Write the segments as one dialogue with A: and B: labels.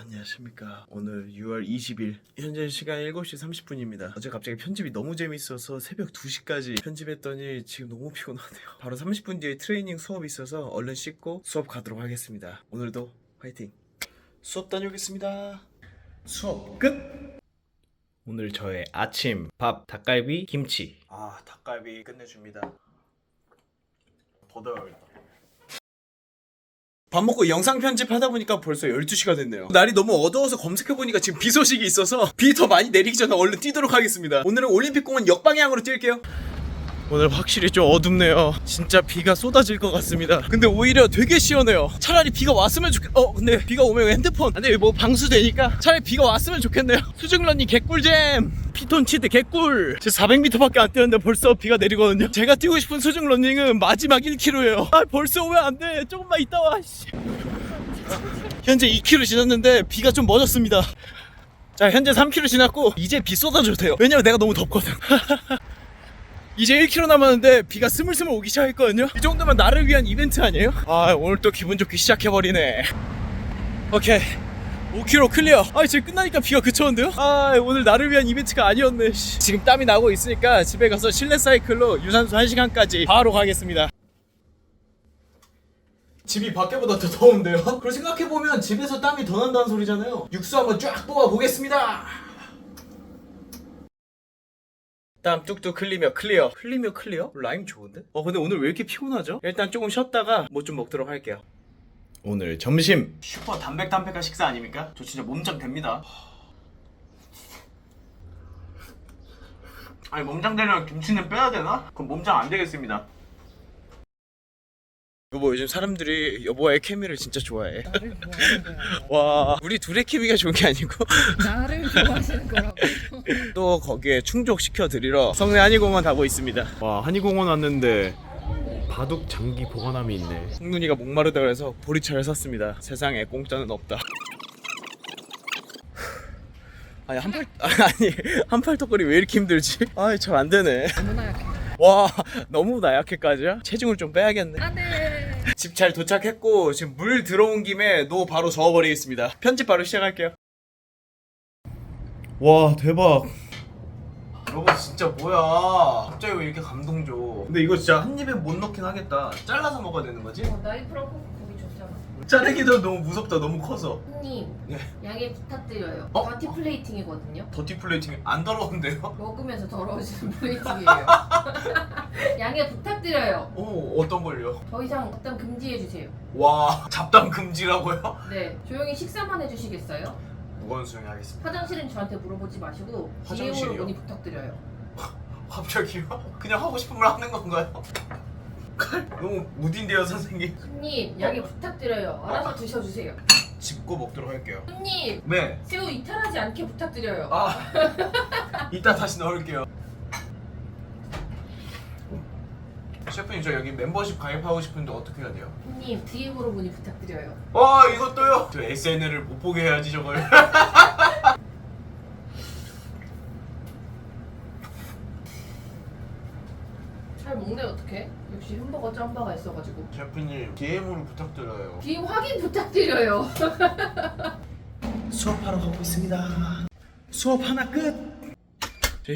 A: 안녕하십니까. 오늘 6월 20일 현재 시간 7시 30분입니다. 어제 갑자기 편집이 너무 재밌어서 새벽 2시까지 편집했더니 지금 너무 피곤하네요. 바로 30분 뒤에 트레이닝 수업이 있어서 얼른 씻고 수업 가도록 하겠습니다. 오늘도 화이팅. 수업 다녀오겠습니다. 수업 끝. 오늘 저의 아침 밥 닭갈비 김치. 아 닭갈비 끝내줍니다. 버들. 밥 먹고 영상 편집하다 보니까 벌써 12시가 됐네요. 날이 너무 어두워서 검색해보니까 지금 비 소식이 있어서 비 더 많이 내리기 전에 얼른 뛰도록 하겠습니다. 오늘은 올림픽공원 역방향으로 뛸게요. 오늘 확실히 좀 어둡네요. 진짜 비가 쏟아질 것 같습니다. 근데 오히려 되게 시원해요. 차라리 비가 왔으면 좋겠. 어, 근데 비가 오면 핸드폰. 근데 뭐 방수되니까 차라리 비가 왔으면 좋겠네요. 수중런닝 개꿀잼. 피톤 치드 개꿀. 제 400m밖에 안 뛰었는데 벌써 비가 내리거든요. 제가 뛰고 싶은 수중 런닝은 마지막 1km예요. 아, 벌써 오면 안 돼. 조금만 있다 와. 씨. 현재 2km 지났는데 비가 좀 멎었습니다. 자, 현재 3km 지났고 이제 비 쏟아줘도 돼요. 왜냐면 내가 너무 덥거든. 이제 1km 남았는데 비가 스물스물 오기 시작했거든요. 이 정도면 나를 위한 이벤트 아니에요? 아 오늘 또 기분 좋게 시작해버리네. 오케이. 5km 클리어. 아 이제 끝나니까 비가 그쳤는데요? 아 오늘 나를 위한 이벤트가 아니었네. 씨. 지금 땀이 나고 있으니까 집에 가서 실내 사이클로 유산소 1시간까지 바로 가겠습니다. 집이 밖에보다 더 더운데요? 그걸 생각해보면 집에서 땀이 더 난다는 소리잖아요. 육수 한번 쫙 뽑아보겠습니다. 땀 뚝뚝 흘리며 클리어 흘리며 클리어? 라임 좋은데? 어 근데 오늘 왜 이렇게 피곤하죠? 일단 조금 쉬었다가 뭐 좀 먹도록 할게요 오늘 점심 슈퍼 담백 담백한 식사 아닙니까? 저 진짜 몸짱 됩니다 아니 몸짱 되려면 김치는 빼야 되나? 그럼 몸짱 안 되겠습니다 여보 요즘 사람들이 여보와의 케미를 진짜 좋아해
B: 나를 좋아하는 거야.
A: 와 우리 둘의 케미가 좋은 게 아니고
B: 나를 좋아하시는 거라고.
A: 또 거기에 충족시켜 드리러 성내 한의공원 가고 있습니다
C: 와 한의공원 왔는데 바둑 장기 보관함이 있네
A: 홍눈이가 목마르다 그래서 보리차를 샀습니다. 세상에 공짜는 없다. 아니 한팔 아니 한팔떡거리 왜 이렇게 힘들지? 아이 잘 안 되네.
B: 너무나 약해.
A: 와 너무 나약해까지야? 체중을 좀 빼야겠네.
B: 안돼.
A: 집 잘 도착했고 지금 물 들어온 김에 노 바로 저어버리겠습니다. 편집 바로 시작할게요. 와 대박. 여보 진짜 뭐야? 갑자기 왜 이렇게 감동 줘? 근데 이거 진짜 한 입에 못 넣긴 하겠다. 잘라서 먹어야 되는 거지?
B: 나이프라고 고기 좋잖아.
A: 자르기도 너무 무섭다. 너무 커서.
B: 형님
A: 네.
B: 양해 부탁드려요.
A: 어?
B: 더티 플레이팅이거든요.
A: 더티 플레이팅 안 더러운데요?
B: 먹으면서 더러워지는 플레이팅이에요. 양해 부탁드려요.
A: 오 어떤 걸요?
B: 더 이상 잡담 금지해 주세요.
A: 와 잡담 금지라고요?
B: 네, 조용히 식사만 해주시겠어요?
A: 무건 수행하겠습니다.
B: 화장실은 저한테 물어보지 마시고
A: 화장실이요?
B: 문의 부탁드려요.
A: 갑자기요? 그냥 하고 싶은 말 하는 건가요? 너무 무딘데요 선생님.
B: 손님 양해 부탁드려요. 알아서 드셔주세요.
A: 짚고 먹도록 할게요.
B: 손님
A: 네.
B: 새우 이탈하지 않게 부탁드려요.
A: 아 이따 다시 넣을게요. 셰프님 저 여기 멤버십 가입하고 싶은데 어떻게 해야 돼요?
B: 손님 DM으로 문의 부탁드려요.
A: 와 이것도요? 저 SNL을 못 보게 해야지 저걸.
B: 잘 먹네 어떡해? 역시 햄버거 짬바가 있어가지고
A: 셰프님 DM으로 부탁드려요.
B: DM 확인 부탁드려요
A: 수업 하러 가고 있습니다. 수업 하나 끝.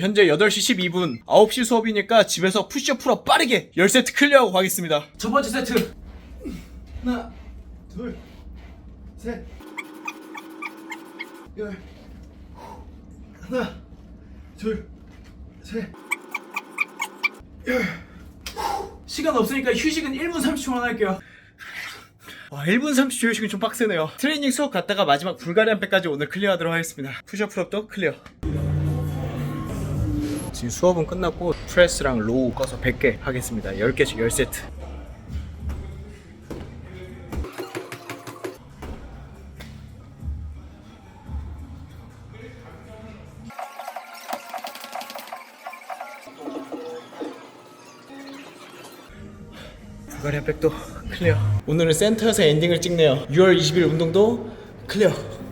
A: 현재 8시 12분 9시 수업이니까 집에서 푸시업 풀업 빠르게 10세트 클리어하고 가겠습니다. 첫 번째 세트. 하나, 둘, 셋, 열. 하나, 둘, 셋, 열. 시간 없으니까 휴식은 1분 30초만 할게요. 와 1분 30초 휴식은 좀 빡세네요 트레이닝 수업 갔다가 마지막 불가리안 백까지 오늘 클리어하도록 하겠습니다 푸시업 풀업도 클리어 지금 수업은 끝났고 프레스랑 로우 꺼서 100개 하겠습니다. 10개씩 10세트. 불가리안 백도 클리어. 오늘은 센터에서 엔딩을 찍네요. 6월 20일 운동도 클리어